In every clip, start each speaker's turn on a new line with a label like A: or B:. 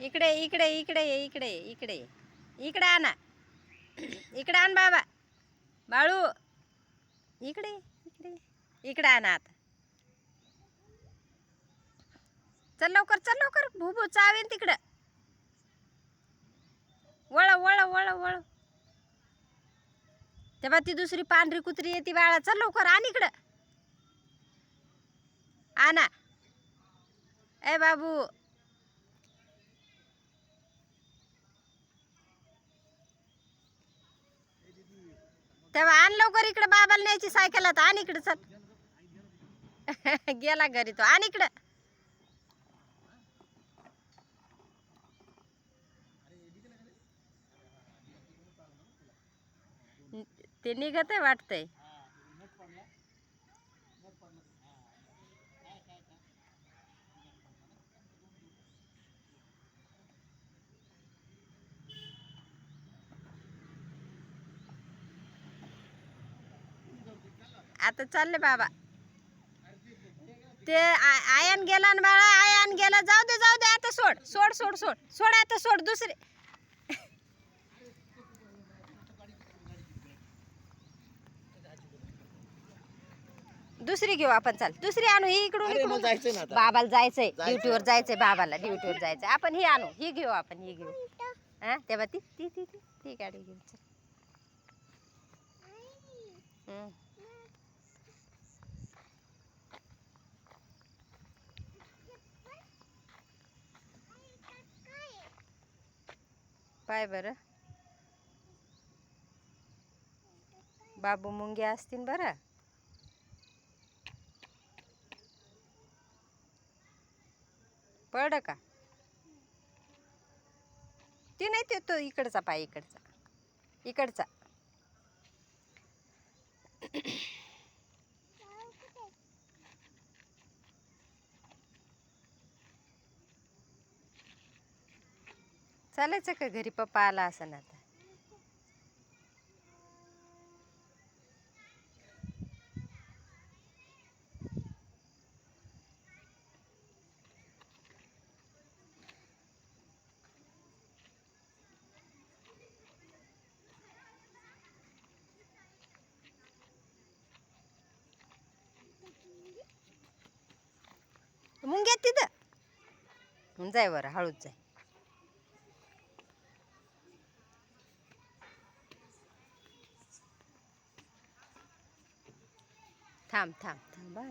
A: इकडे इकडे इकडे ये, इकडे इकडे. इकडे आणा. इकडे आण बाबा. बाळू. इकडे इकडे. इकडे आणा आता. चल लवकर चल लवकर. भूभू चावेन तिकडं. वळ वळ वळ वळ तेव्हा ती दुसरी पांढरी कुत्री येते बाळा. चल लवकर आण इकडं. आणा. ए बाबू. तेव्हा आण लवकर इकडे बाबाला न्यायची सायकल आता आण इकडे चल. गेला घरी तो. आण इकडं. ते निघत आहे वाटतंय. आता चालले बाबा. ते आयन गेला ना बाळा आयन गेला. जाऊ दे जाऊ दे आता सोड सोड सोड सोड. सोड आता सोड दुसरे. दुसरी घेऊ आपण चाल. दुसरी आणू ही इकडून. बाबाला जायचंय. ड्युटीवर जायचंय बाबाला ड्युटीवर जायचंय. आपण ही आणू ही घेऊ आपण ही घेऊ. हा तेव्हा ती ती ती ती ती गाडी घेऊ चल. पाय बरं. बाबू मुंगे असतील बरं. पड का? ते नाही ते तो इकडचा पाय इकडचा. इकडचा. चालायचं का घरी? पप्पा आला असं आता. मुंग्या तिथं. जाय बरं हळूच जाय. थांब थांब थांब बा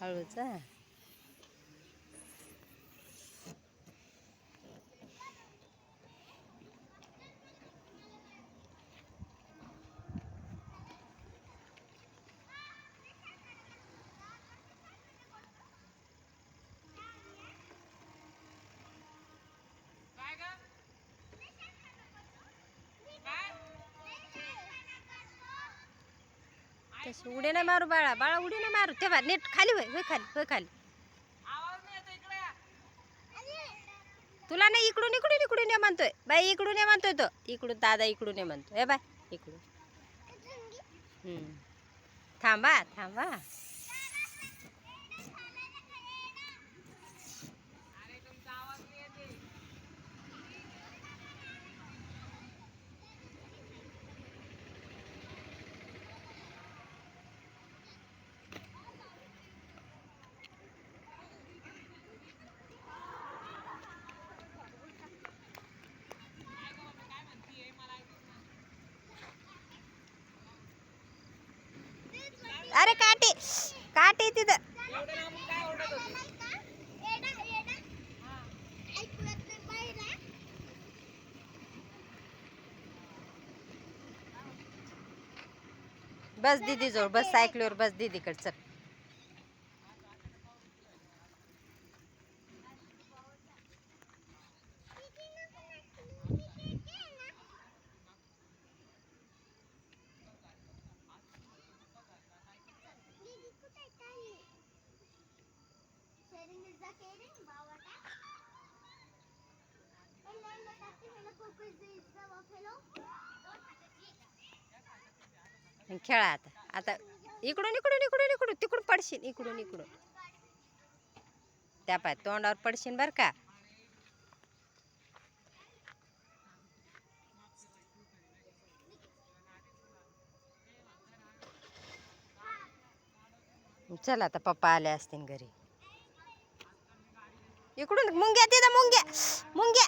A: हळूच तशी उडी नाही मारू बाळा. बाळा उडी नाही मारू. तेव्हा नेट खाली होय होय खाली होय खाली. तुला नाही इकडून इकडून इकडून ये म्हणतोय. बाई इकडून ये म्हणतोय तो. इकडून दादा इकडून ये म्हणतोय. हे बाय इकडून. थांबा थांबा. अरे काटे काटे तिथं. बस दीदी जोड बस सायकलीवर बस दीदीकडे चल. खेळा आता. आता इकडून इकडून इकडून इकडून तिकडून पडशील इकडून इकडून. त्या पाय तोंडावर पडशील बर का. चला आता पप्पा आले असतील घरी. इकडून मुंग्या तिथं मुंग्या मुंग्या.